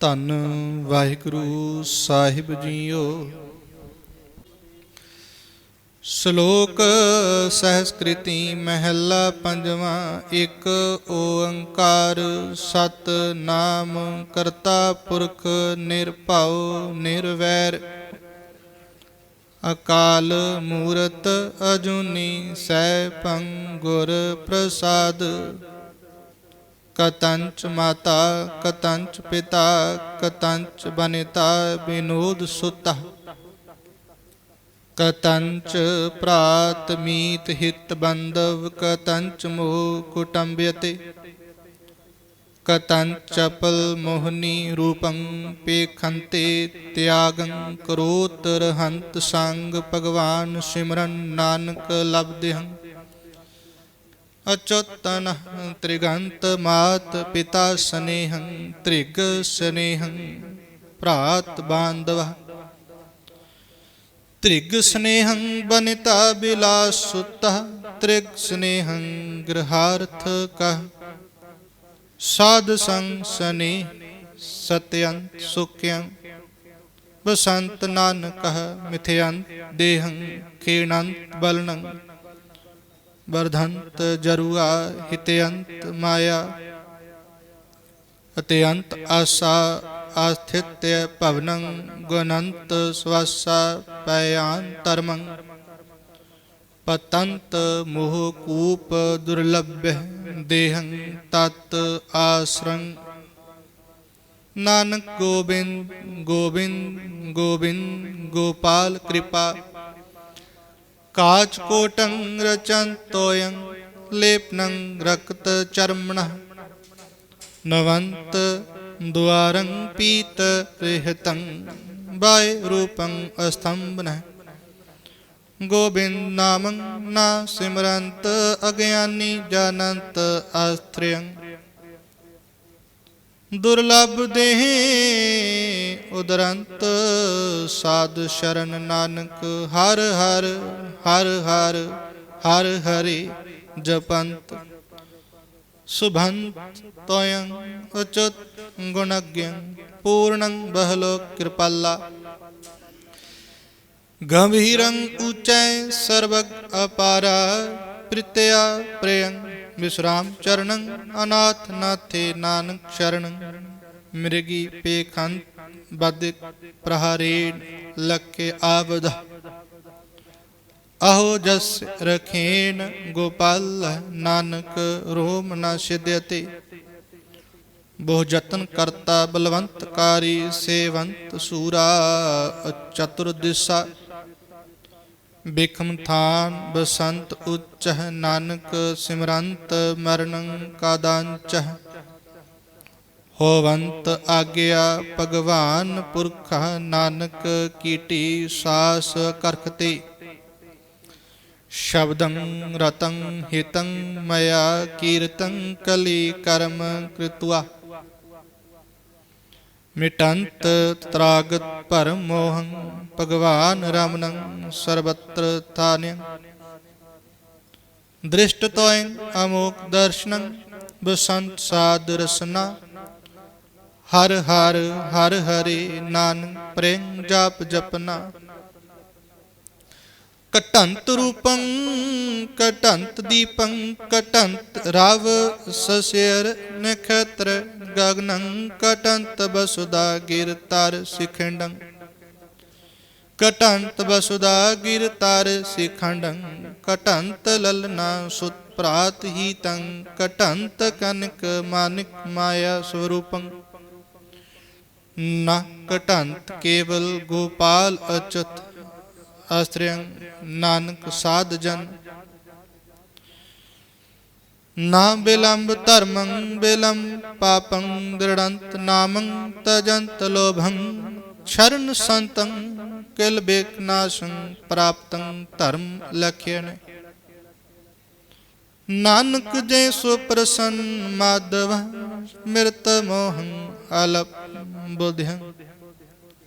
ਧੰਨ ਵਾਹਿਗੁਰੂ ਸਾਹਿਬ ਜੀਓ। ਸ਼ਲੋਕ ਸਹਸਕ੍ਰਿਤੀ ਮਹਿਲਾ ਪੰਜਵਾਂ, ਇੱਕ ਓੰਕਾਰ ਸਤ ਨਾਮ ਕਰਤਾ ਪੁਰਖ ਨਿਰਭਉ ਨਿਰਵੈਰ। ਅਕਾਲ ਮੂਰਤ ਅਜੂਨੀ ਸੈਭੰ ਗੁਰ ਪ੍ਰਸਾਦ। ਕਤੰਚ ਮਾਤਾ, ਕਤੰਚ ਪਿਤਾ, ਕਤੰਚ ਬਨਿਤਾ, ਬਿਨੋਦ ਸੁਤਾ। ਕਤੰਚ ਪ੍ਰਾਤ ਮੀਤ ਹਿਤ ਬੰਦਵ ਕਤੰਚ ਮੋਹ ਕੁਟੰਬਯਤੇ। ਕਤੰਚ ਮੋਹਨੀ ਰੂਪੰ ਪੇਖੰਤੇ, ਤਿਆਗੰ ਕਰੋਤ ਰਹੰਤ ਸੰਗ ਭਗਵਾਨ ਸਿਮਰਨ ਨਾਨਕ ਲਬਦਿਹੰ ਅਚਤਨ ਤ੍ਰਿਗੰਤ ਮਾਤ ਪਿਤਾ ਸਨੇਹੰ ਤ੍ਰਿਗ ਸਨੇਹੰ ਭਰਾਤ ਬਾਂਧਵ ਤ੍ਰਿਗ ਸਨੇਹੰ ਬਨਿਤਾ ਬਿਲਾਸ ਤ੍ਰਿਗ ਸਨੇਹੰ ਗ੍ਰਹਾਰਥ ਕਹ ਸਾਧ ਸੰਗ ਸਨੇ ਸਤਯੰਤ ਸੁਖਯੰ ਬਸੰਤ ਨਾਨਕਹ ਮਿਥਯੰਤ ਦੇਹੰ ਖੇਣੰਤ ਬਲਨੰ ਵਰਧੰਤ ਜਰੂਆ ਹਿਤਯੰਤ ਮਾਇਆ ਅਤਯੰਤ ਆਸਾ ਆਸਥਿਤਯ ਭਵਨੰ ਗੁਣੰਤ ਸਵਸਾ ਪਯਾਨ ਪਤੰਤ ਮੋਹ ਕੂਪ ਦੁਰਲਭ੍ਯ ਦੇਹੰ ਤਤ ਆਸਰੰ। ਨਾਨਕ ਗੋਬਿੰਦ ਗੋਬਿੰਦ ਗੋਬਿੰਦ, ਗੋਪਾਲ ਕਿਰਪਾ ਕਾਚ ਕੋਟੰ ਰਚੰਤੋਯੰ ਲੇਪਨੰ ਰਕਤ ਚਰਮਣ ਨਵੰਤ ਦੁਆਰੰ ਪੀਤ ਰਹਿਤੰ ਬਾਏ ਰੂਪੰ ਅਸਤੰਭਨ ਗੋਬਿੰਦ ਨਾਮੰ ਨਾ ਸਿਮਰੰਤ ਅਗਿਆਨੀ ਜਾਣੰਤ ਆਸਤ੍ਰਿਯੰ ਦੁਰਲਭ ਦੇਹ, ਉਦਰੰਤ ਸਾਧ ਸ਼ਰਨ ਨਾਨਕ, ਹਰ ਹਰ ਹਰ ਹਰ ਹਰ ਹਰੇ ਜਪੰਤ। ਸੁਭੰਤ ਤੋਯੰ ਅਚੁਤ ਗੁਣਗ੍ਯੰ ਪੂਰਣੰ ਬਹਲੋ ਕਿਰਪਾਲਾ। ਗੰਭੀਰੰ ਉਚੈ ਸਰਬਗ ਅਪਾਰਾ, ਪ੍ਰਿਤਿਆ ਪ੍ਰੇਯੰ ਵਿਸਰਾਮ ਚਰਣੰ ਅਨਾਥ ਨਾਥੇ ਨਾਨਕ ਸ਼ਰਣੰ ਮਿਰਗੀ ਪੇਖੰਤ ਬਦਿਕ ਪ੍ਰਹਾਰੇਣ ਲਕੇ ਆਬਦ ਅਹੋ ਜਸ ਰਖੇਨ ਗੋਪਾਲ, ਨਾਨਕ ਰੋਮ ਨ ਸਿਧਯਤੇ ਬਹੁ ਜਤਨ ਕਰਤਾ ਬਲਵੰਤ ਸੇਵੰਤ ਸੂਰਾ, ਚਤੁਰ ਦਿਸਾ ਬਿਖਮ ਥਾਨ ਬਸੰਤ ਉਚਹ ਨਾਨਕ ਸਿਮਰੰਤ ਮਰਨੰ ਕਾਦਾਂਚ ਹੋਵੰਤ ਆਗਿਆ ਭਗਵਾਨ ਪੁਰਖ ਨਾਨਕ ਕੀਟੀ ਸਾਸ ਕਰਖਤੇ। ਸ਼ਬਦੰ ਰਤੰ ਹਿਤੰ ਮਇਆ ਕੀਰਤੰ ਕਲੀ ਕਰਮ ਕ੍ਰਿਤਵਾ ਮਿਟੰਤ ਤਰਾਗਤ ਭਰਮ ਮੋਹੰ, ਭਗਵਾਨ ਰਮਨੰ ਸਰਬਤਰ ਥਾਨਿਯੰ ਦ੍ਰਿਸ਼ਟ ਤੋਇੰ ਅਮੋਕ ਦਰਸ਼ਨੰ, ਬਸੰਤ ਸਾਧ ਰਸਨਾ। ਹਰ ਹਰ ਹਰ ਹਰੇ ਨਾਨਕ ਪ੍ਰੇਮ ਜਪ ਜਪਨਾ। ਕਟੰਤ ਰੂਪੰ ਕਟੰਤ ਦੀਪੰ ਕਟੰਤ ਰਵ ਸਸਿਰ ਨਖਤਰ ਗਗਨੰ ਕਟੰਤ ਬਸੁਦਾ ਗਿਰ ਤਰ ਸਿਖੰਡੰ। ਕਟੰਤ ਬਸੁਦਾ ਗਿਰ ਤਰ ਸਿਖੰਡੰ ਕਟੰਤ ਲਲਨਾ ਸੁਤ ਪ੍ਰਾਤ ਹੀ ਤੰ ਕਟੰਤ ਕਨਕ ਮਾਨਿਕ ਮਾਇਆ ਸਵਰੂਪੰ ਨ ਕਟੰਤ ਕੇਵਲ ਗੋਪਾਲ ਅਚਤ ਆਸਤ੍ਰਿਯੰ ਨਾਨਕ ਸਾਧ ਜਨ। ਨਾ ਬਿਲੰਬ ਧਰਮੰ, ਬਿਲੰਬ ਪਾਪੰ, ਦ੍ਰਿੜੰਤ ਨਾਮੰ, ਤਜੰਤ ਲੋਭੰ। ਸ਼ਰਨ ਸੰਤੰ, ਕਿਲ ਬੇਕ ਪ੍ਰਾਪਤੰ ਧਰਮ ਲਖਿਅਨ ਨਾਨਕ ਜੇ ਸੁਪ੍ਰਸੰਨ ਮਾਧਵ, ਮਿਰਤ ਮੋਹੰ ਅਲਪ ਬੁਧਿੰ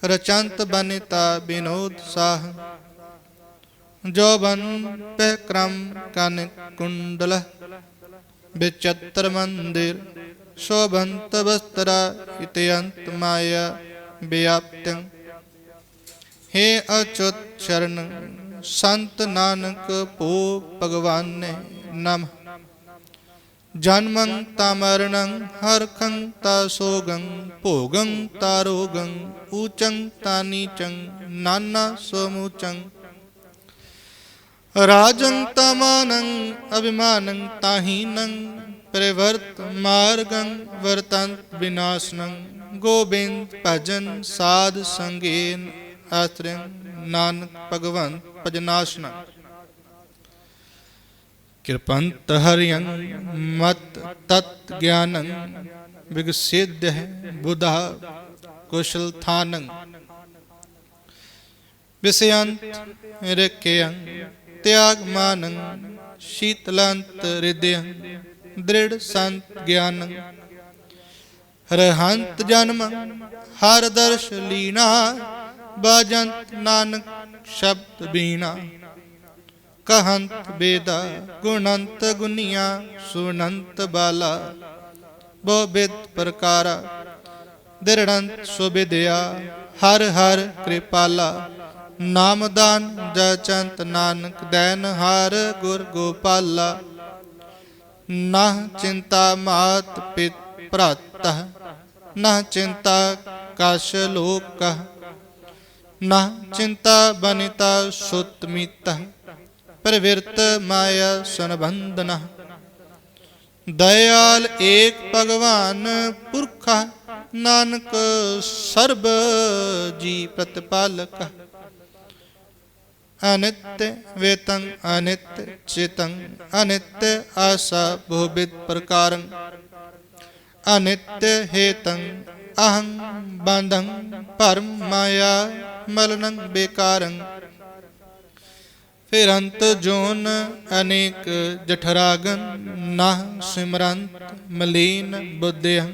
ਰਚੰਤ ਬਨਿਤਾ ਬਿਨੋਦ ਸਾਹ। ਜੋ ਬਨ ਪਹਿ ਕ੍ਰਮ ਕਨ ਕੁੰਡਲ, ਬਿਚਤਰ ਮੰਦਿਰ ਸ਼ੋਭੰਤ ਵਸਤਰਾ ਇਤਯੰਤ ਮਾਇਆ ਵਿਆਪਤੰ। ਹੇ ਅਚੁਤ ਚਰਨ, ਸੰਤ ਨਾਨਕ ਭੋ ਭਗਵਾਨੇ ਨਮ। ਜਨਮੰ ਤਾ ਮਰਣੰ ਹਰਖੰ ਤਾ ਸੋਗੰ, ਭੋਗੰ ਤਾ ਰੋਗੰ, ਊਚੰ ਤਾ ਨੀਚੰ, ਨਾਨਾ ਸਮੂਚੰ ਰਾਜੰ ਤਾ ਮਾਨੰ ਅਭਿਮਾਨੰ ਤਾਹੀਨੰ, ਪ੍ਰਵਰਤ ਮਾਰਗੰ ਵਰਤੰਤ ਵਿਨਾਸ਼ਨੰ, ਗੋਬਿੰਦ ਭਜਨ ਸਾਧ ਸੰਗੇਨ ਆਸਰਿੰ ਨਾਨਕ ਭਗਵੰਤ ਭਜਨਾਸ਼ਨਾ। ਕਿਰਪੰਤ ਹਰਿਯੰ ਮਤ ਤਤ ਗਿਆਨੰ, ਵਿਗਸਿਧ ਹੈ ਬੁਧਾ ਕੁਸ਼ਲ ਥਾਨੰ। ਵਿਸਯੰਤ ਰਖਿਯੰ ਤਿਆਗ ਮਾਨੰ ਸ਼ੀਤਲੰਤ ਹਿਰਦਯੰ ਦ੍ਰਿੜ ਸੰਤ ਗਿਆਨੰ। ਰਹੰਤ ਜਨਮ ਹਰ ਦਰਸ਼ ਲੀਨਾ, ਬਾਜੰਤ ਨਾਨਕ ਸ਼ਬਦ ਬੀਨਾ। ਕਹੰਤ ਬੇਦਾ ਗੁਣੰਤ ਗੁਨੀਆਂ ਸੁਨੰਤ ਬਾਲਾ। ਬੋ ਬਿਦ ਪ੍ਰਕਾਰਾ, ਦਿਰੜੰਤ ਸੁਬਿਦਿਆ ਹਰ ਹਰ ਕਿਰਪਾਲਾ। ਨਾਮਦਾਨ ਜਚੰਤ ਨਾਨਕ, ਦੈਨ ਹਰ ਗੁਰ ਗੋਪਾਲਾ। ਨਾ ਚਿੰਤਾ ਮਾਤ ਪਿਤ ਭ੍ਰਾਤ ਨਾ ਚਿੰਤਾ ਕਸ਼ ਲੋਕ। ਨਾ ਚਿੰਤਾ ਬਨਿਤਾ ਸੁਤ ਮੀਤਾ, ਪ੍ਰਵਿਰਤ ਮਾਇਆ ਸੰਬੰਧਨਾ। ਦਇਆਲ ਏਕ ਭਗਵਾਨ ਪੁਰਖਾ, ਨਾਨਕ ਸਰਬ ਜੀ ਪ੍ਰਤਪਾਲਕ। ਅਨਿਤ ਵੇਤੰ, ਅਨਿਤ ਚਿਤੰ, ਅਨਿਤ ਆਸਾ ਬਹੁਬਿਦ ਪ੍ਰਕਾਰੰ। ਅਨਿਤ ਹੇਤੰ, ਅਹੰ ਬੰਧੰ ਪਰਮ ਮਾਇਆ ਮਲਨੰ ਬੇਕਾਰੰ। ਫਿਰ ਜੋਨ ਅਨੇਕ ਜਠਰਾਗਨ ਨਾ ਸਿਮਰੰਤ ਮਲੀਨ ਬੁੱਧਿਅੰ।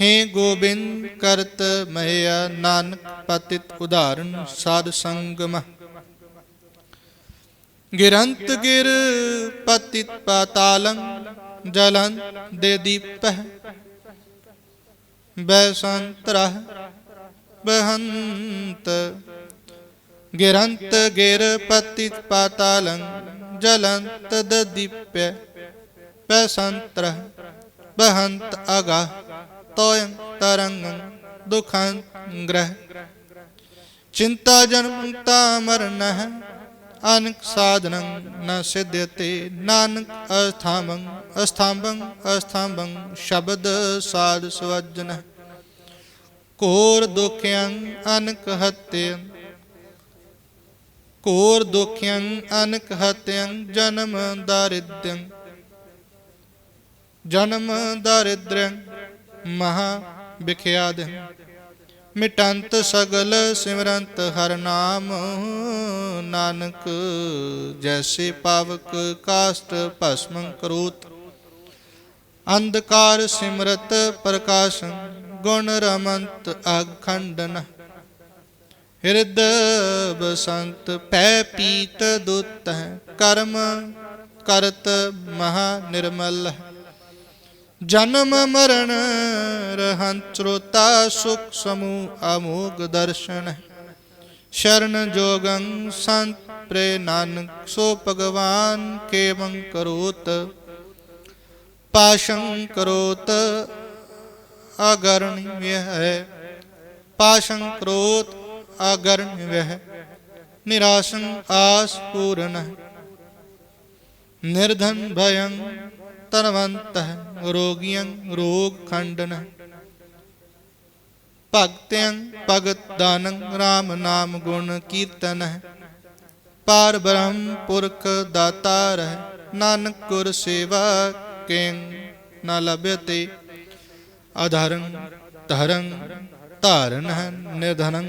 ਹੇ ਗੋਬਿੰਦ, ਕਰਤ ਮਹਿਆ ਨਾਨਕ, ਪਤਿਤ ਉਦਾਹਰਨ ਸਾਧ ਸੰਗਮ। ਗਿਰੰਤ ਗਿਰ ਪਤਿਤ ਪਾਤਾਲੰ, ਜਲੰ ਦੇ ਦੀਪਹ। ਬੈਸੰਤਰਹ ਬਹੰਤ। ਗਿਰੰਤ ਗਿਰ ਪਤਿਤ ਪਾਤਾਲੰ, ਜਲੰਤ ਦਦੀਪਯ ਬੈਸੰਤਰਹ ਬਹੰਤ ਅਗਾ ਤੋਯੰ ਤਰੰਗੰ ਦੁਖੰ ਗ੍ਰਹ। ਚਿੰਤਾ ਜਨਮ ਤਾ ਮਰਨਹ ਅਨਕ ਸਾਧਨੰ ਨ ਸਿਧਯਤੇ ਨਾਨਕ ਅਸਥਾਮੰ ਅਸਥਾਂਬੰ ਅਸਥਾਂਬੰ ਸ਼ਬਦ ਸਾਧ ਸਵਜਨ। ਕੋਰ ਦੁਖਯੰ ਅਨਕ ਹਤਯੰ ਕੋਰ ਦੁਖਯੰ ਅਨਕ ਹਤਯੰ ਜਨਮ ਦਾਰਿਦ੍ਯੰ ਜਨਮ ਦਾਰਿਦ੍ਰਯੰ ਮਹਾ ਵਿਖਿਆਦ। ਮਿਟੰਤ ਸਗਲ ਸਿਮਰੰਤ ਹਰ ਨਾਮ, ਨਾਨਕ ਜੈਸੇ ਪਾਵਕ ਕਾਸਟ ਭਸਮੰ ਕਰੂਤ। ਅੰਧਕਾਰ ਸਿਮਰਤ ਪ੍ਰਕਾਸ਼ੰ, ਗੁਣ ਰਮੰਤ ਅਖੰਡਨ। ਹਿਰਦ ਬਸੰਤ ਪੈ ਪੀਤ ਦੁੱਤ, ਕਰਮ ਕਰਤ ਮਹਾ ਨਿਰਮਲ। ਹੈ ਜਨਮ ਮਰਨ ਰਹੰਤ ਸਰੋਤਾ ਸੁਖ ਸਮੂਹ ਅਮੋਗ ਦਰਸ਼ਨ। ਸ਼ਰਨ ਜੋਗੰ ਸੰਤ ਪ੍ਰੇ ਨਾਨਕ, ਸੋ ਭਗਵਾਨ ਕੇਵੰ ਕਰੋਤ। ਪਾਸ਼ੰ ਕਰੋਤ, ਅਗਰਣ ਵਿਹ। ਪਾਸ਼ੰ ਕਰੋਤ, ਅਗਰਣ ਵਿਹ। ਨਿਰਾਸ਼ੰ ਆਸ ਪੂਰਨ। ਨਿਰਧਨ ਭਯੰ ਤਨਵੰਤ ਰੋਗੀਆਂ ਰੋਗ ਖੰਡਨ ਭਗਤਿਆਂ ਭਗਤ ਦਾਨੰ RAM ਨਾਮ ਗੁਣ ਕੀਰਤਨ ਪਾਰ ਬ੍ਰਹਮ ਪੁਰਖ ਦਾਤਾਰ ਨਾਨਕ ਗੁਰ ਸੇਵਾ ਕਿੰ ਨ ਲਭਯਤੇ ਅਧਰੰ ਧਰੰ ਧਾਰਨ ਨਿਰਧਨੰ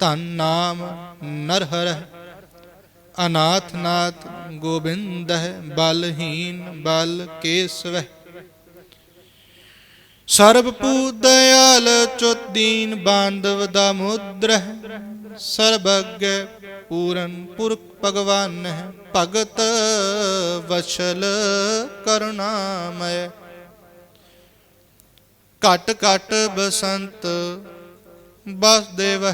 ਧਨ ਨਾਮ ਨਰਹਰ ਅਨਾਥ ਨਾਥ ਗੋਬਿੰਦ ਹੈ, ਬਲਹੀਨ ਬਲ ਕੇਸਵ ਸਰਬ ਪੂ ਦਇਆਲ ਚੁਤ ਦੀਨ ਬਾਂਧਵ ਦਾ ਮੁਦਰ ਹੈ ਸਰਬੱਗ ਪੂਰਨ ਪੁਰਖ ਭਗਵਾਨ ਹੈ, ਭਗਤ ਵਛਲ ਕਰੁਣਾਮੈ ਘਟ ਘਟ ਬਸੰਤ ਵਾਸੁਦੇਵ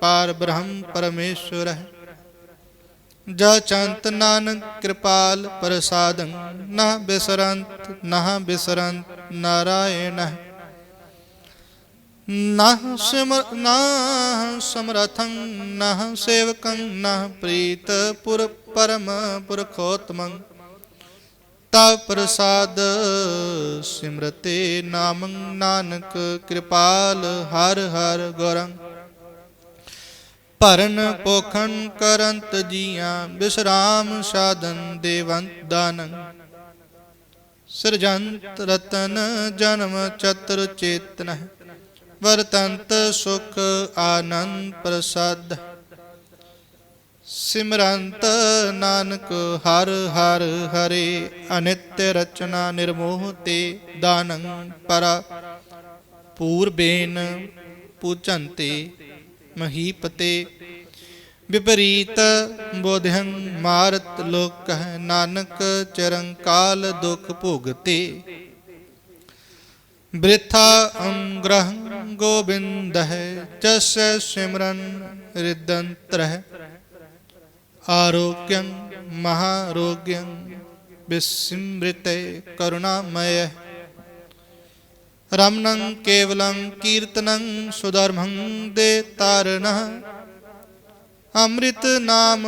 ਪਾਰ ਬ੍ਰਹਮ ਪਰਮੇਸ਼ਵਰ ਹੈ। ਜਾ ਚੰਤ ਨਾਨਕ ਕਿਰਪਾਲ ਪ੍ਰਸਾਦੰ, ਨਾ ਬਿਸਰੰਤ ਨਾ ਬਿਸਰੰਤ ਨਾਰਾਇਣ। ਨਾ ਸਿਮਰ, ਨਾ ਸਮਰਥੰ, ਨਾ ਸੇਵਕੰ, ਨਾ ਪ੍ਰੀਤ ਪੁਰ ਪਰਮ ਪੁਰਖੋਤਮੰ। ਤਾ ਪ੍ਰਸਾਦ ਸਿਮਰਤੇ ਨਾਮੰ, ਨਾਨਕ ਕਿਰਪਾਲ ਹਰ ਹਰ ਗੁਰੰ। ਭਰਨ ਪੋਖਣ ਕਰੰਤ ਜੀਆਂ ਬਿਸਰਾਮ ਸਾਧਨ ਦੇਵੰਤ ਦਾਨੰ। ਸਿਰਜੰਤ ਰਤਨ ਜਨਮ ਚਤੁਰ ਚੇਤਨ ਵਰਤੰਤ ਸੁਖ ਆਨੰਦ ਪ੍ਰਸਾਦ ਸਿਮਰੰਤ ਨਾਨਕ ਹਰ ਹਰ ਹਰੇ, ਅਨਿਤ ਰਚਨਾ ਨਿਰਮੋਹ ਤੇ ਦਾਨੰ ਪਰਾ। ਪੂਰਬੇਨ ਪੂਜੰਤੇ ਮਹੀਪਤੇ ਵਿਪਰੀਤ ਬੋਧਿਅੰ ਮਾਰਤ ਲੋਕ ਨਾਨਕ ਚਰੰਕਾਲ ਦੁਖ ਭੋਗਤੇ ਬ੍ਰਿਥਾ ਅੰਗ੍ਰਹ ਗੋਬਿੰਦ ਹੈ ਜਸ ਸਿਮਰਨ ਰਿਦੰਤਰ ਹੈ ਆਰੋਗਯੰ ਮਹਾਰੋਗਯੰ ਵਿਸਿਮ੍ਰਿਤੇ ਕਰੁਣਾਮਯ ਰਮਣੰ ਕੇਵਲੰ ਕੀਰਤਨੰ ਸੁਧਰਮੰ ਦੇ ਤਾਰਨః ਅੰਮ੍ਰਿਤ ਨਾਮ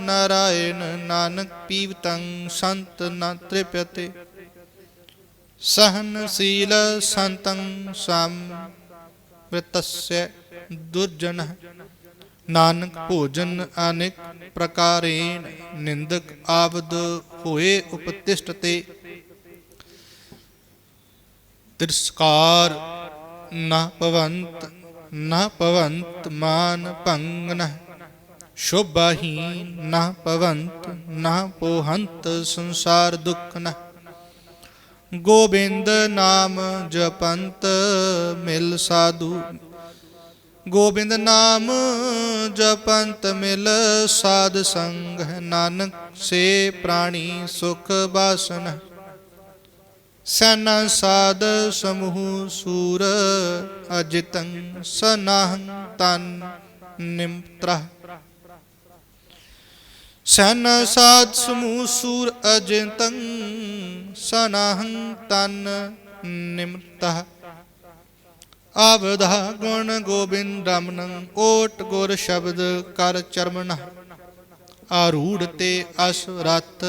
ਨਾਰਾਇਣ ਨਾਨਕ ਪੀਵਤੰ ਸੰਤ ਨ ਤ੍ਰਿਪਯਤੇ ਸਹਨਸ਼ੀਲ ਸੰਤੰ ਸਮ ਵ੍ਰਿਤस्य ਦੁਰਜਨ ਨਾਨਕ ਭੋਜਨ ਅਨੇਕ ਪ੍ਰਕਾਰੇਣ ਨਿੰਦਕ ਆਵਦ ਹੋਏ ਉਪਤਿਸ਼ਟਤੇ ਤਿਰਸਕਾਰ ਨਾ ਪਵੰਤ ਨਾ ਪਵੰਤ ਮਾਨ ਭੰਗਨ। ਸ਼ੋਭਾਹੀਨ ਨਾ ਪਵੰਤ ਨਾ ਪੋਹੰਤ ਸੰਸਾਰ ਦੁੱਖ ਨ ਗੋਬਿੰਦ ਨਾਮ ਜਪੰਤ ਮਿਲ ਸਾਧੂ। ਗੋਬਿੰਦ ਨਾਮ ਜਪੰਤ ਮਿਲ ਸਾਧ ਸੰਗ। ਨਾਨਕ ਸੇ ਪ੍ਰਾਣੀ ਸੁਖ ਬਾਸਨ। ਸੈਨਾ ਸਾਧ ਸਮੂਹ ਸੂਰ ਅਜਿਤੰ ਸਨਾਹੰ ਤਨ ਨਿਮਤਰਾ ਸੈਨਾ ਸਾਧ ਸਮੂਹ ਸੂਰ ਅਜਿਤੰ ਸਨਾਹੰ ਤਨ ਨਿਮਤਰਾ ਆਵਧਾ ਗੁਣ ਗੋਬਿੰਦ ਰਮਨੰ ਓਟ ਗੁਰ ਸ਼ਬਦ ਕਰ ਚਰਮਨ। ਆਰੂੜ ਤੇ ਅਸ ਰਤ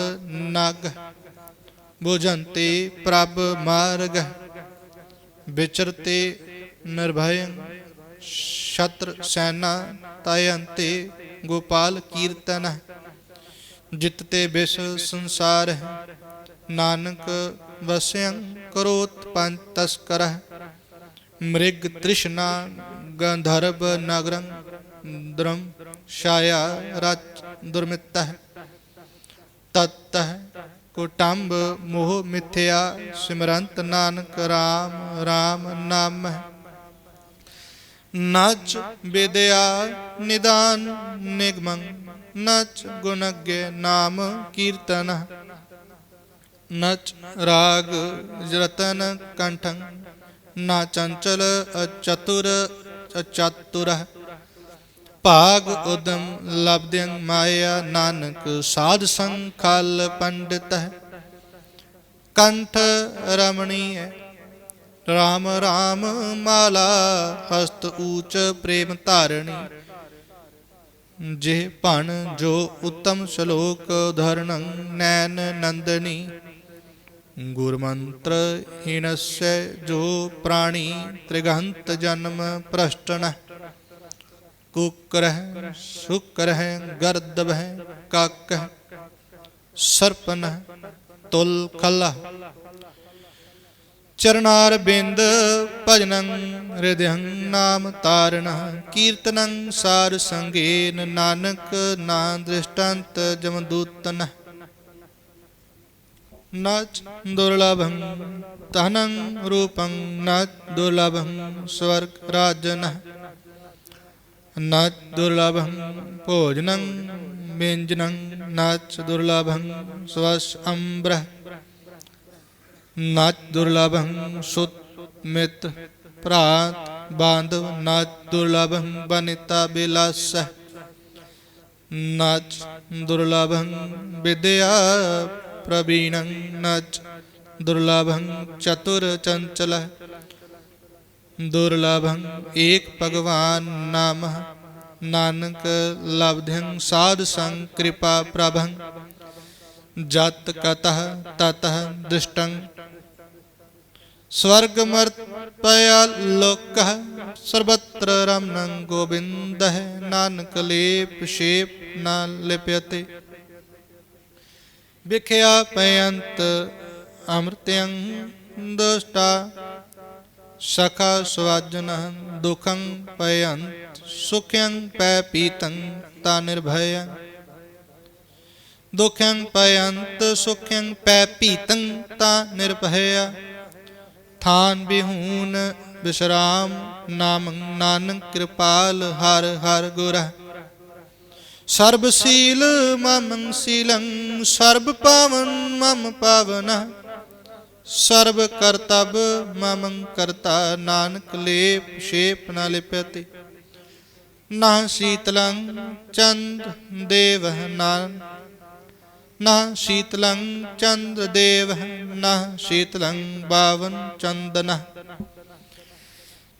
ਨਗ। ਬੁਝੰਤੇ ਪ੍ਰਭ ਮਾਰਗ ਵਿਚਰਤੇ ਨਿਰਭਯੰ ਸ਼ਤਰ ਸੈਨਾ ਤਯੰਤੇ ਗੋਪਾਲ ਕੀਰਤਨ ਜਿਤਤੇ ਬਿਸ ਸੰਸਾਰ ਹੈ ਨਾਨਕ ਵਸਿਅੰ ਕਰੋਤ ਪੰਚ ਤਸਕਰਹ ਮ੍ਰਿਗ ਤ੍ਰਿਸ਼ਨਾ ਗੰਧਰਵ ਨਗਰੰ ਦਰਮ ਛਾਇਆ ਰਚ ਦੁਰਮਿਤਹ ਤਤ ਕੁਟੰਬ ਮੋਹ ਮਿਥਿਆ ਸਿਮਰੰਤ ਨਾਨਕ RAM RAM ਨਾਮ ਨਚ ਵਿਦਿਆ ਨਿਦਾਨ ਨਿਗਮੰ ਨਚ ਗੁਣਗੇ ਨਾਮ ਕੀਰਤਨ ਨਚ ਰਾਗ ਰਤਨ ਕੰਠੰ ਨਾ ਚੰਚਲ ਅਚਤੁਰ ਅਚਤੁਰ ਭਾਗ ਉਦਮ ਲਬਦਿੰ ਮਾਇਆ ਨਾਨਕ ਸਾਧ ਸੰਖਲ ਪੰਡਿਤ ਕੰਠ ਰਮਣੀਏ ਰਾਮ ਰਾਮ ਮਾਲਾ ਹਸਤ ਊਚ ਪ੍ਰੇਮ ਧਾਰਣੀ। ਜੇ ਭਣ ਜੋ ਉਤਮ ਸ਼ਲੋਕ ਧਰਣੰ ਨੈਨ ਨੰਦਨੀ, ਗੁਰਮੰਤਰ ਹੀਨਸੈ ਜੋ ਪ੍ਰਾਣੀ ਤ੍ਰਿਗੰਤ ਜਨਮ ਪ੍ਰਸ਼ਟਨ ਕੁਕਰਹਿ ਸੁਕਰਹਿ ਗਰਦਭੈ ਕੱਕ ਸਰਪਨ ਤੁਲ ਖਲਾ ਚਰਨਾਰ ਬਿੰਦ ਭਜਨੰ ਹਿਰਦਯੰ ਨਾਮ ਤਾਰਣ ਕੀਰਤਨੰ ਸਾਰ ਸੰਗੇਨ ਨਾਨਕ ਨਾ ਦ੍ਰਿਸ਼ਟੰਤ ਜਮਦੂਤਨ ਨਚ ਦੁਰਲਭੰ ਤਹਨੰ ਰੂਪੰ ਨਚ ਦੁਰਲਭੰ ਸਵਰਗ ਰਾਜਨ ਨਚ ਦੁਰਲਭੰ ਭੋਜਨੰ ਮਿੰਜਨੰ ਨਚ ਦੁਰਲਭੰ ਸਵਸ ਅੰਬ੍ਰ ਨਚ ਦੁਰਲਭੰ ਸੁਤ ਮਿਤ ਭਰਾਤ ਬਾਂਧਵ ਨਾਚ ਦੁਰਲਭੰ ਬਨਿਤਾ ਬਿਲਾਸੈ ਨਾਚ ਦੁਰਲਭੰ ਵਿਦਿਆ ਪ੍ਰਵੀਣੰ ਨਾਚ ਦੁਰਲਭੰ ਚਤੁਰ ਚੰਚਲ ਦੁਰਲਭੰ ਏਕ ਭਗਵਾਨ ਨਾਮ ਨਾਨਕ ਲਬਧੰ ਸਾਧ ਸੰਗ ਕਿਰਪਾ ਪ੍ਰਭੰ ਜਤ ਕਤਹ ਤਤਹ ਦ੍ਰਿਸ਼ਟੰ ਸਵਰਗ ਮਰਤ ਪਿਆ ਲੋਕ ਸਰਬਤਰ ਰਮਨੰ ਗੋਬਿੰਦ ਹੈ ਸਖਾ ਸਵਾਜਨ ਦੁਖੰ ਪਯੰਤ ਸੁਖੰ ਪੈ ਪੀਤੰ ਤਾ ਨਿਰਭਯੰ। ਦੁਖੰ ਪਯੰਤ ਸੁਖੰ ਪੈ ਪੀਤੰ ਤਾ ਨਿਰਭਯ। ਥਾਨ ਬਿਹੂਨ ਬਿਸਰਾਮ, ਨਾਮ ਨਾਨਕ ਕਿਰਪਾਲ ਹਰ ਹਰ ਗੁਰ। ਸਰਬ ਸੀਲ ਮਮ ਸੀਲੰ, ਸਰਬ ਪਾਵਨ ਮਮ ਪਾਵਨ। ਸਰਬ ਕਰਤਬ ਮਮ ਕਰਤਾ ਨਾਨਕ ਲੇਪ ਸ਼ੇਪ ਨ ਲਿਪਿਅਤੇ ਨਾ ਸੀਤਲੰ ਚੰਦ ਦੇਵ ਨਾਨ ਨਾ ਸ਼ੀਤਲੰ ਚੰਦ ਦੇਵ ਨਾ, ਸ਼ੀਤਲੰ ਬਾਵਨ ਚੰਦਨ।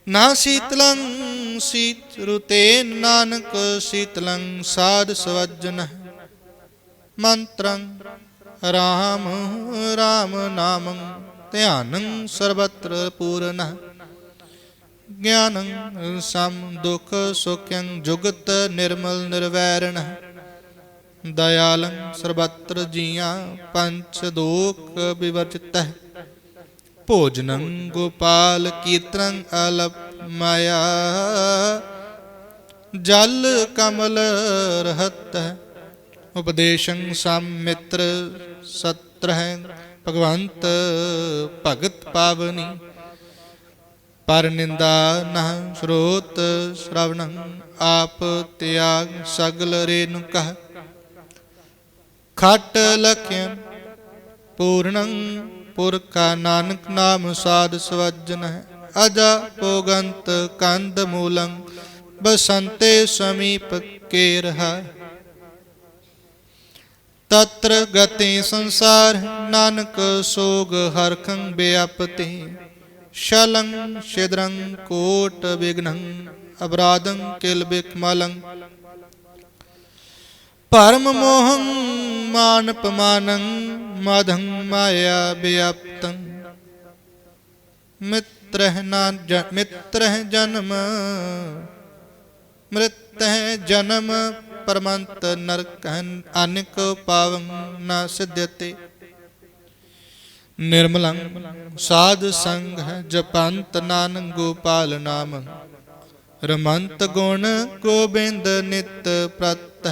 ਨਾ ਸ਼ੀਤਲੰ ਸੀਤ ਰੁਤੇਨ ਨਾਨਕ, ਸ਼ੀਤਲੰ ਸਾਧ ਸਵਜਨ। ਮੰਤਰੰ ਰਾਮ ਰਾਮ ਨਾਮੰ ਧਿਆਨੰ ਸਰਬਤਰ ਪੂਰਨ। ਗਿਆਨੰ ਸਮ ਦੁਖ ਸੁਖੰ ਜੁਗਤ ਨਿਰਮਲ ਨਿਰਵੈਰਣ। ਦਇਆਲੰ ਸਰਬਤਰ ਜੀਆਂ ਪੰਚ ਦੋਖ ਵਿਵਰਜਿਤੈ। ਭੋਜਨੰ ਗੋਪਾਲ ਕੀਰਤਨੰ ਅਲਪ ਮਾਇਆ। ਜਲ ਕਮਲ ਰਹਤ, ਉਪਦੇਸ਼ੰ ਸਮ ਮਿੱਤਰ ਸਤ੍ਰਹਿ ਭਗਵੰਤ ਭਗਤ ਪਾਵਨੀ। ਪਰ ਨਿੰਦਾ ਨਹ ਸਰੋਤ ਸ਼ਰਵਣੰ ਆਪ ਤਿਆਗ ਸਗਲ ਰੇਨੁ ਕਹ। ਖਟ ਲਖਿਅਨ ਪੂਰਣੰ ਪੁਰਖਾ ਨਾਨਕ ਨਾਮ ਸਾਧ ਸਵਜਨ ਹੈ। ਅਜਾ ਪੋਗੰਤ ਕੰਦ ਮੂਲੰ ਬਸੰਤੇ ਸਮੀਪ ਕੇ ਰਹਾ। ਤਤਰ ਗਤੇ ਸੰਸਾਰ ਨਾਨਕ ਸੋਗ ਹਰਖੰ ਬਿਆਪਤੇ ਸ਼ਲੰ ਸ਼ਿਦਰੰ ਕੋਟ ਵਿਗਨੰ ਅਪਰਾਧੰ ਕਿਲ ਬਿਕਮਲੰ ਪਰਮ ਮੋਹੰ ਮਾਨ ਪਮਾਨੰ ਮਦੰ ਮਾਇਆ ਬਿਆਪਤੰ ਮਿਤ੍ਰਹ ਨਾ ਜ- ਮਿਤ੍ਰਹ ਜਨਮ ਮ੍ਰਿਤਹ ਜਨਮ ਪਰਮੰਤ ਨਰਕਨ ਅਨਿਕ ਪਾਵੰ ਨ ਸਿਧਯਤੇ ਨਿਰਮਲੰ ਸਾਧ ਸੰਗ ਜਪੰਤ ਨਾਨਕ ਗੋਪਾਲ ਨਾਮ। ਰਮੰਤ ਗੁਣ ਗੋਬਿੰਦ ਨਿਤ ਪ੍ਰਤ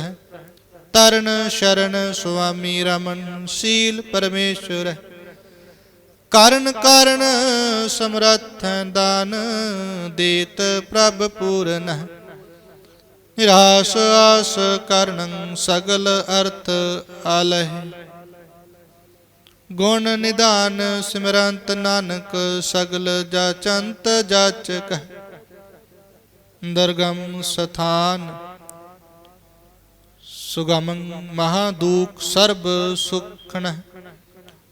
ਤਰਨ ਸ਼ਰਨ ਸੁਆਮੀ ਰਮਨ ਸੀਲ ਪਰਮੇਸ਼ਰ ਕਰਨ ਕਾਰਨ ਸਮਰੱਥ ਦਾਨ ਦੇਤ ਪ੍ਰਭ ਪੂਰਨ ਨਿਰਾਸ ਆਸ ਕਰਨੰ ਸਗਲ ਅਰਥ ਆਲਹਿ। ਗੁਣ ਨਿਧਾਨ ਸਿਮਰੰਤ ਨਾਨਕ ਸਗਲ ਜਾਚੰਤ ਜਾਚਕ। ਦਰਗਮ ਸਥਾਨ ਸੁਗਮੰ ਮਹਾਦੂਖ ਸਰਬ ਸੁਖਣ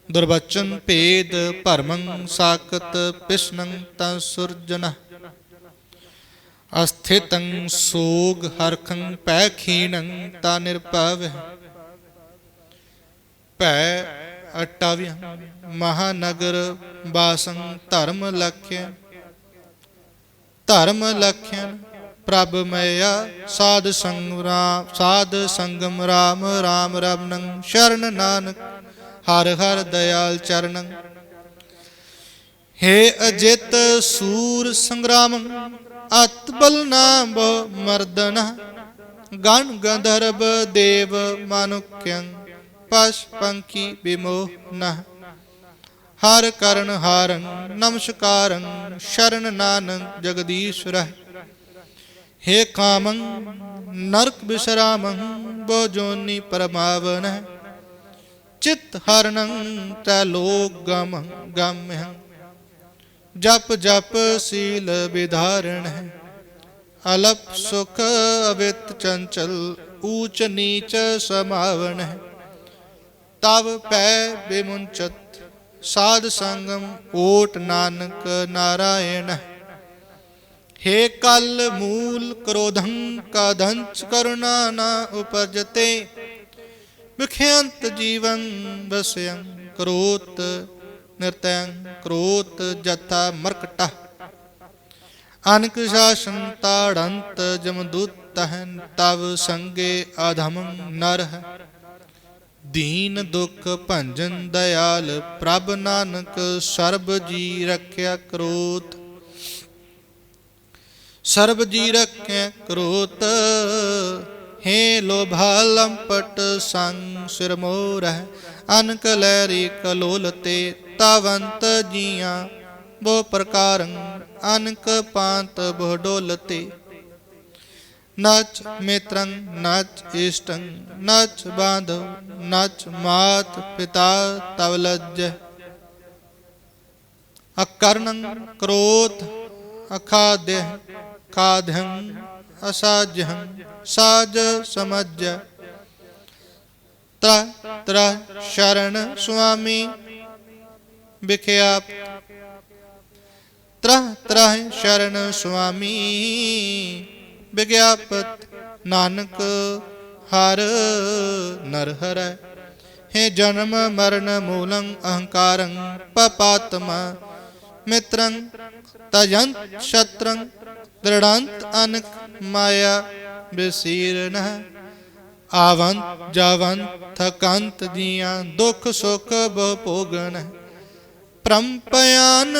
ਦੁਰਬਚਨ ਭੇਦ ਭਰਮੰ ਸਾਕਤ ਪਿਸ਼ਨੰ ਤਾ ਸੁਰਜਨ। ਅਸਥਿਤੰ ਸੋਗ ਹਰਖੰ ਪੈ ਖੀਣੰ ਤਾ ਨਿਰਭਵ। ਭੈ ਅਟਾਵਿ ਮਹਾਨਗਰ ਬਾਸੰ ਧਰਮ ਲਖਿਆ ਧਰਮ ਲਖਿਆ ਪ੍ਰਭ ਮਇਆ ਸਾਧ ਸੰਗਰਾਮ ਸਾਧ ਸੰਗਮ ਰਾਮ ਰਾਮ ਰਮਨੰ ਸ਼ਰਨ ਨਾਨਕ ਹਰ ਹਰ ਦਇਆਲ ਚਰਨੰ ਹੇ ਅਜਿਤ ਸੂਰ ਸੰਗਰਾਮ ਅਤ ਬਲ ਨਾਮ ਮਰਦਨ, ਗਣ ਗੰਧਰਵ ਦੇਵ ਮਨੁਖਯੰ, ਪਸ਼ ਪੰਖੀ ਵਿਮੋਹ ਹਰ ਕਰਨ ਹਾਰੰ ਨਮਸਕਾਰੰ, ਸ਼ਰਨ ਨਾਨਕ ਜਗਦੀਸ਼ਵਰ। ਹੇ ਕਾਮੰ, ਨਰਕ ਬਿਸਰਾਮੰ, ਬੋ ਜੋਨੀ ਪਰਮਾਵਨ। ਚਿਤ ਹਰਣੰ ਤੈ ਲੋਕ ਜਪ ਜਪ ਸੀਲ ਵਿਧਾਰਣ ਹੈ। ਅਲਪ ਸੁਖ ਅਵਿਤ ਚੰਚਲ, ਊਚ ਨੀਚ ਸਮਾਵਣ ਹੈ। ਤਵ ਪੈ ਬਿਮੁੰਚਤ, ਸਾਧ ਸੰਗਮ ਓਟ ਨਾਨਕ ਨਾਰਾਇਣ ਹੇ। ਕਲ ਮੂਲ ਕ੍ਰੋਧੰ ਕਾ ਧੰਚ ਕਰੁਣਾ ਨਾ ਉਪਜਤੇ, ਵਿਖਿਅੰਤ ਜੀਵੰ ਬਸਿਅੰ ਨਿਰਤੈੰ ਕਰੋਤ ਜਥਾ ਮਰਕਟਾ। ਅਨਕ ਸ਼ਾਸਨ ਤਾੜੰਤ ਜਮਦੂਤ ਹਨ ਤਵ ਸੰਗੇ ਆਧਮ ਨਰ ਦੀਨ ਦੁਖ ਭੰਜਨ ਦਇਆਲ ਪ੍ਰਭ ਨਾਨਕ ਸਰਬ ਜੀ ਰੱਖਿਆ ਕਰੋਤ। ਸਰਬ ਜੀ ਰੱਖਿਆ ਕਰੋਤ, ਹੇ ਲੋਭਾ ਲੰਪਟ ਸੰਗ ਸਿਰ ਮੋਰ ਅਨਕ ਲੈਰੀ ਕਲੋਲ ਤੇ ਤਵੰਤ ਜੀਆਂ ਬੋ ਪ੍ਰਕਾਰੰ ਅਨਕ ਪਾਂਤ ਬੋ ਨਚ ਮਿਤਰੰ ਨਚ ਇਸ਼ਟੰ, ਨਚ ਬਾਂਧਵ ਨਚ ਮਾਤ ਪਿਤਾ ਤਵ ਅਕਰਣੰ ਕ੍ਰੋਧ ਅਖਾਦਿ ਖਾਦਹੰ ਅਸਾਜਹੰ, ਸਾਜ ਸਮਜ ਤ੍ਰ ਤ੍ਰ, ਸ਼ਰਨ ਸੁਆਮੀ ਵਿਖਿਆਪ ਤ੍ਰ ਤ੍ਰ, ਸ਼ਰਨ ਸੁਆਮੀ, ਵਿਗਿਆਪਤ ਨਾਨਕ, ਹਰ ਨਰ ਹਰੈ। ਹੈ ਜਨਮ ਮਰਨ ਮੂਲੰ ਅਹੰਕਾਰੰ ਪਪਾਤਮਾ, ਮਿਤਰੰ ਤਜੰਤ ਸ਼ਤਰੰ, ਦ੍ਰਿੜੰਤ ਅਨਕ ਮਾਇਆ ਬਸੀਰਨ ਆਵੰਤ ਜਾਵੰਤ ਥਕੰਤ ਜੀਆਂ ਦੁੱਖ ਸੁਖ ਬਹੁ ਭੋਗਣ। ਪ੍ਰੰਪਿਆਨ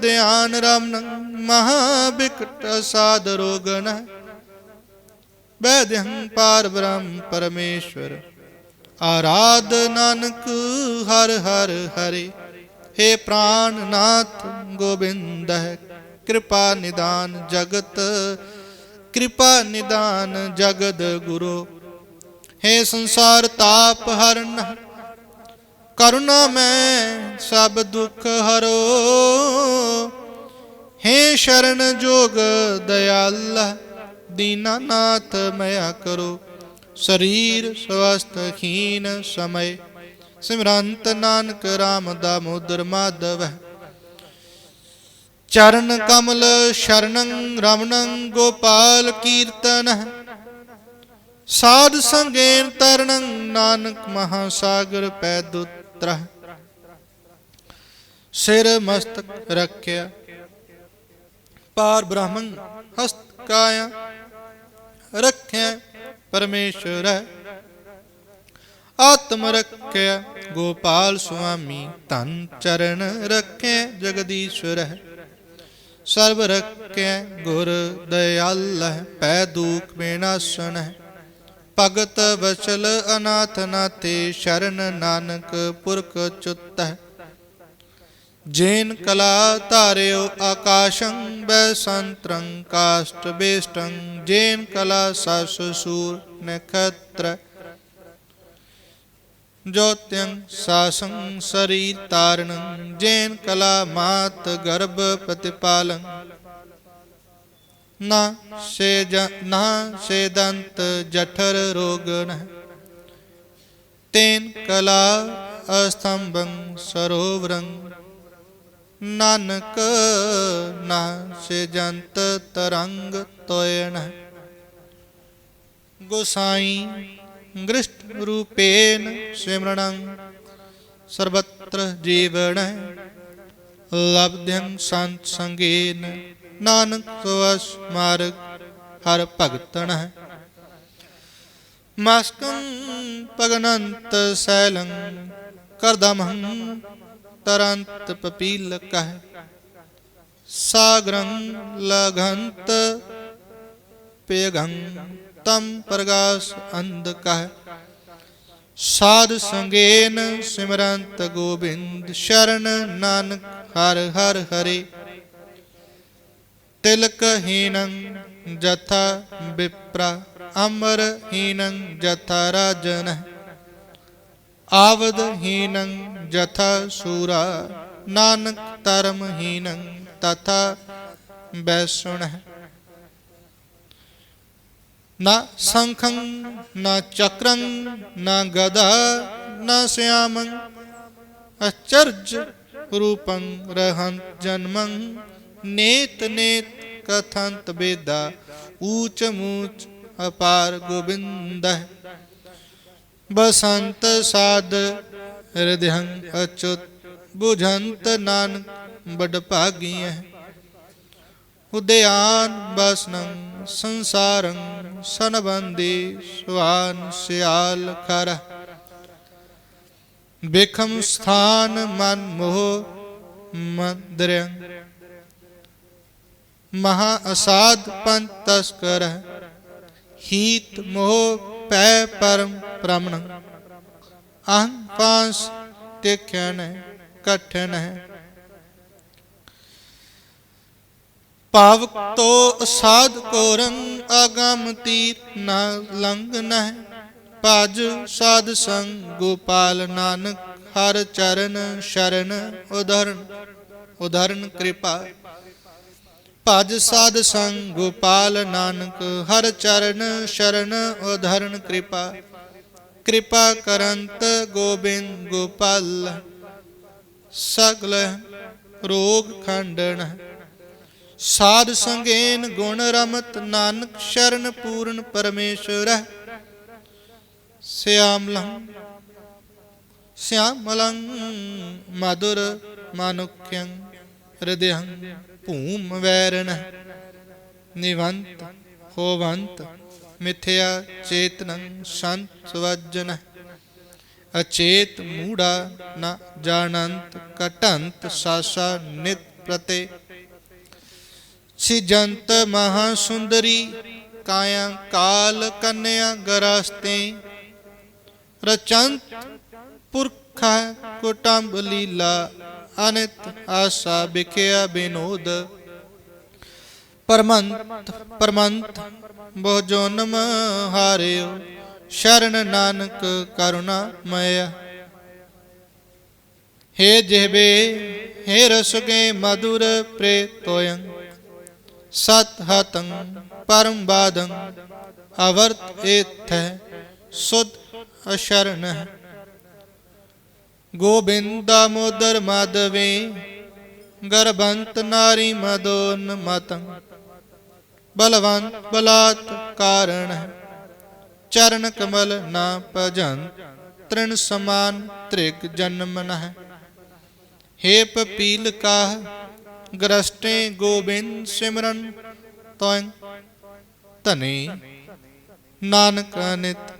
ਧਿਆਨ ਰਮਨ ਮਹਾ ਬਿਕਟ ਸਾਧ ਰੋਗਨ ਬੈਦਹੰ ਪਾਰ ਬ੍ਰਹਮ ਪਰਮੇਸ਼ਵਰ, ਆਰਾਧ ਨਾਨਕ ਹਰ ਹਰ ਹਰੇ। हे ਪ੍ਰਾਨਨਾਥ ਗੋਬਿੰਦ ਹੈ ਕਿਰਪਾ ਨਿਦਾਨ ਜਗਤ, ਕਿਰਪਾ ਨਿਦਾਨ ਜਗਦ ਗੁਰੂ। हे ਸੰਸਾਰ ਤਾਪ ਹਰਨ, ਕਰੁਣਾ ਮੈਂ ਸਭ ਦੁੱਖ ਹਰੋ। हे ਸ਼ਰਨ ਜੋਗ ਦਇਆਲਾ ਦੀਨਾਨਾਥ ਮਇਆ ਕਰੋ। ਸਰੀਰ ਸਵਸਥ ਹੀਨ ਸਮੈ, ਸਿਮਰੰਤ ਨਾਨਕ ਰਾਮ ਦਾ ਮੁਦਰ ਮਾਧਵ। ਚਰਨ ਕਮਲ ਸ਼ਰਣੰ ਰਮਣੰ ਗੋਪਾਲ ਕੀਰਤਨ। ਸਾਧ ਸੰਗੇਨ ਤਰਣੰ ਨਾਨਕ ਮਹਾ ਸਾਗਰ ਪੈ ਦੁਤਰ। ਸਿਰ ਮਸਤਕ ਰੱਖਿਆ। ਪਾਰ ਬ੍ਰਹਮੰ ਹਸਤ ਕਾਇਆ। ਰੱਖਿਆ ਪਰਮੇਸ਼ਰ। ਹੈ ਆਤਮ ਰੱਖਿਆ ਗੋਪਾਲ ਸੁਆਮੀ ਤਨ ਚਰਨ ਰੱਖਿਆ ਜਗਦੀਸ਼ਵਰ ਹੈ ਸਰਬ ਰੱਖਿਆ ਗੁਰ ਦਇਆਲ ਪੈ ਦੂਖ ਬਿਨਾਸਨ। ਹੈ ਭਗਤ ਵਸਲ ਅਨਾਥ ਨਾਤੇ ਸ਼ਰਨ ਨਾਨਕ ਪੁਰਖ ਚੁੱਤ ਜੇਨ ਕਲਾ ਧਾਰਿਓ ਆਕਾਸ਼ੰ ਬੈ ਸੰਤਰੰ ਕਾਸ਼ਟ ਬੇਸ਼ਟੰ, ਜੇਨ ਕਲਾ ਸਸ ਸੂਰ ਨਖਤਰ। ਜੋਤਿਯੰ ਸਾਸੰ ਸਰੀਰ ਤਾਰਣੰ, ਜੇਨ ਕਲਾ ਮਾਤ ਗਰਭ ਪ੍ਰਤਿਪਾਲੰ। ਨਾ ਸੇ ਜ ਨਾ ਸੇ ਦੰਤ ਜਠਰ ਰੋਗਨ ਤੇਨ ਕਲਾ ਅਸਤੰਭੰ ਸਰੋਵਰੰ ਨਾਨਕ ਨਾ ਸੇ ਜੰਤ ਤਰੰਗ ਤੋਇਣ ਗੋਸਾਈ ਗ੍ਰਿਸ਼ਟ ਰੂਪੇਨ ਸਿਮਰਣੰ ਸਰਬਤਰ ਜੀਵਨ ਲਬਧੰ ਸੰਤ ਸੰਗੇਨ ਨਾਨਕ ਸਵਸ ਮਾਰਗ, ਹਰ ਭਗਤਨ ਮਸਕੰ ਪਗਨੰਤ ਸੈਲੰ, ਕਰਦਮਹੰ ਤਰੰਤ ਪਪੀਲ ਹੈ। ਸਾਗਰੰ ਲਗੰਤ ਪੇਗੰ ਤਮ ਪ੍ਰਗਾਸ ਅੰਧਕ ਹੈ। ਸਾਧ ਸੰਗੇਨ ਸਿਮਰੰਤ ਗੋਬਿੰਦ, ਸ਼ਰਨ ਨਾਨਕ ਹਰ ਹਰ ਹਰੇ। ਤਿਲਕ ਹੀਨੰ ਜਥਾ ਵਿਪਰਾ ਅਮਰ ਜਥਾ ਰਾਜਨ ਆਵਦ ਜਥਾ ਸੂਰਾ, ਨਾਨਕ ਧਰਮਹੀਨੰ ਤਥਾ ਬੈਸੁਣਹਿ। ਨਾ ਸੰਖੰ, ਨਾ ਚੱਕਰੰ, ਨਾ ਗਦਾ, ਨਾ ਸਿਆਮੰ, ਅਚਰਜ ਰੂਪੰ ਰਹੰ ਜਨਮੰ ਨੇਤ ਨੇਤ ਕਥੰਤ ਬੇਦਾ, ਊਚ ਮੂਚ ਅਪਾਰ ਗੋਬਿੰਦਹਿ ਬਸੰਤ ਸਾਧ ਹਿਰਦਿਹੰ ਅਚੁਤ 부ਝੰਤ ਨਾਨਕ ਬੜ ਭਾਗੀਐ। ਉਦਿਆਨ ਬਸਨੰ ਸੰਸਾਰੰ ਸਨਬੰਦੀ ਸੁਆਨ ਸਿਆਲ ਖਰ। ਬੇਖਮ ਸਥਾਨ ਮਨ ਮੋਹ ਮੰਦਰੰ ਮਹਾ ਅਸਾਧ ਪੰਚ ਤਸਕਰ ਹੀਤ ਮੋਹ ਪੈ ਪਰਮ ਪ੍ਰਮਣ। ਅਹੰ ਪਾਸ ਦੇਖਿਆ ਨਹਿ ਕਠਨ ਹੈ ਪਾਵਕ ਤੋ ਸਾਧ ਕੋਰੰ ਆਗਮ ਤੀਰ ਨਾ ਲੰਘ ਨਹਿ। ਭਜ ਸਾਧ ਸੰਗ ਗੋਪਾਲ ਨਾਨਕ, ਹਰ ਚਰਨ ਸ਼ਰਨ ਉਧਰਨ ਉਧਰਨ ਕਿਰਪਾ। ਭਜ ਸਾਧ ਸੰਗ ਗੋਪਾਲ ਨਾਨਕ, ਹਰ ਚਰਨ ਸ਼ਰਨ ਉਧਰਨ ਕਿਰਪਾ। ਕਿਰਪਾ ਕਰੰਤ ਗੋਬਿੰਦ ਗੋਪਾਲ, ਸਗਲ ਰੋਗ ਖੰਡਨ। ਸਾਧ ਸੰਗੇਨ ਗੁਣ ਰਮਤ ਨਾਨਕ, ਸ਼ਰਨ ਪੂਰਨ ਪਰਮੇਸ਼ਰ। ਸਿਆਮਲੰ ਸਿਆਮਲੰ ਮధుਰ ਮਾਨੁਖਯੰ ਹਿਰਦਯੰ ਭੂਮ ਵੈਰਣ ਨਿਵੰਤ ਹੋਵੰਤ ਮਿਥਿਆ ਚੇਤਨੰ ਸੰਤ ਸਵਜਨ ਅਚੇਤ ਮੂੜਾ ਨ ਜਾਣੰਤ ਕਟੰਤ ਸਾਸਾ ਨਿਤ ਪ੍ਰਤੇ ਸਿਜੰਤ ਮਹਾ ਸੁੰਦਰੀ ਕਾਇਆ ਕਾਲ ਕੰਨਿਆ ਗਰਸਤੇ ਰਚੰਤ ਪੁਰਖਾ ਕੁਟੰਬ ਲੀਲਾ ਅਨਿਤ ਆਸਾ ਬਿਖਿਆ ਬਿਨੋਦ। ਪਰਮੰਤ ਪਰਮੰਤ, ਬਹੁ ਜਨਮ ਹਾਰਿਓ, ਸ਼ਰਨ ਨਾਨਕ ਕਰੁਣਾ ਮਇਆ। ਹੇ ਜਿਹਬੇ, ਹੇ ਰਸਗੇ ਮధుਰ ਪ੍ਰੇਤੋਯੰ, ਸਤ ਹਤੰ ਪਰਮ ਬਾਦੰ, ਅਵਰਤ ਏਥੈ ਸੁਧ ਅਸ਼ਰਨ ਗੋਬਿੰਦਾ ਮੋਦਰ ਮਾਧਵੇ ਗਰਭੰਤ ਨਾਰੀ ਮਦੋਨ ਮਤੰ। ਬਲਵੰਤ ਬਲਾਤ ਕਾਰਣ ਚਰਨ ਕਮਲ ਨਾ ਭਜਨ, ਤ੍ਰਿਣ ਸਮਾਨ ਤ੍ਰਿਗ ਜਨਮ ਨਹਿ। ਹੇ ਪਪੀਲ ਕਾਹ, ਗ੍ਰਸਟੇ ਗੋਬਿੰਦ ਸਿਮਰਨ, ਤੋਇ ਧਨੇ। ਨਾਨਕ ਅਨਿਤ,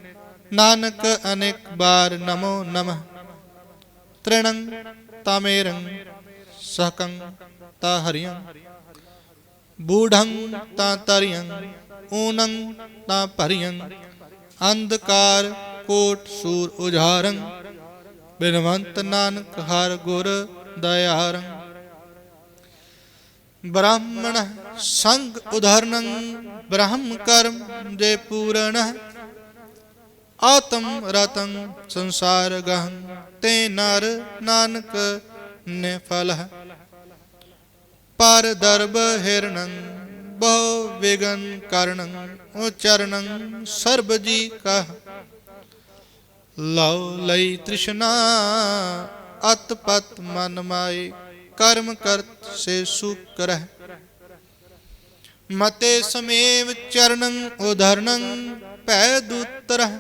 ਨਾਨਕ ਅਨੇਕ ਬਾਰ ਨਮੋ ਨਮః। ਤ੍ਰਿਣੰ ਤਾਮੇਰੰ ਸਕੰ ਤਾ ਹਰਿਯੰ ਬੂਢੰ ਤਾ ਤਰਿਯੰ ਊਨੰ ਤਾ ਭਰਿਯੰ ਅੰਧਕਾਰ ਕੋਟ ਸੂਰ ਉਝਾਰੰ ਬਿਨਵੰਤ ਨਾਨਕ ਹਰ ਗੁਰ ਦਇਆਰੰ। ਬ੍ਰਾਹਮਣ ਸੰਗ ਉਧਰਨੰ, ਬ੍ਰਹਮ ਕਰਮ ਦੇ ਪੂਰਨ ਆਤਮ ਰਤੰ ਸੰਸਾਰ ਗਹੰ ਤੇ ਨਰ ਨਾਨਕ ਨੇ ਫਲ ਪਰ ਦਰਬ ਹਿਰਣੰ, ਬਹੁ ਵਿਗਨ ਕਰਣੰ ਉਚਰਣੰ ਸਰਬ ਜੀ ਕਹ। ਲਉ ਲਈ ਤ੍ਰਿਸ਼ਨਾ ਅਤ ਪਤ ਮਨ ਮਾਏ ਕਰਮ ਕਰਤ ਸੇ ਸੁਖ ਕਰਹਿ ਮਤੇ ਸਮੇਵ ਚਰਣੰ ਉਧਰਣੰ ਭੈ ਦੂਤਰਹ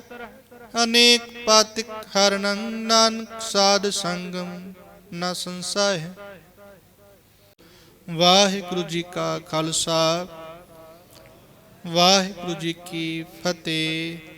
ਅਨੇਕ ਪਾਤਿਕ ਹਰਣੰ ਨਾਨਕ ਸਾਧ ਸੰਗਮ ਨਾ ਸੰਸਾਇ ਵਾਹਿਗੁਰੂ ਜੀ ਕਾ ਖਾਲਸਾ, ਵਾਹਿਗੁਰੂ ਜੀ ਕੀ ਫਤਿਹ।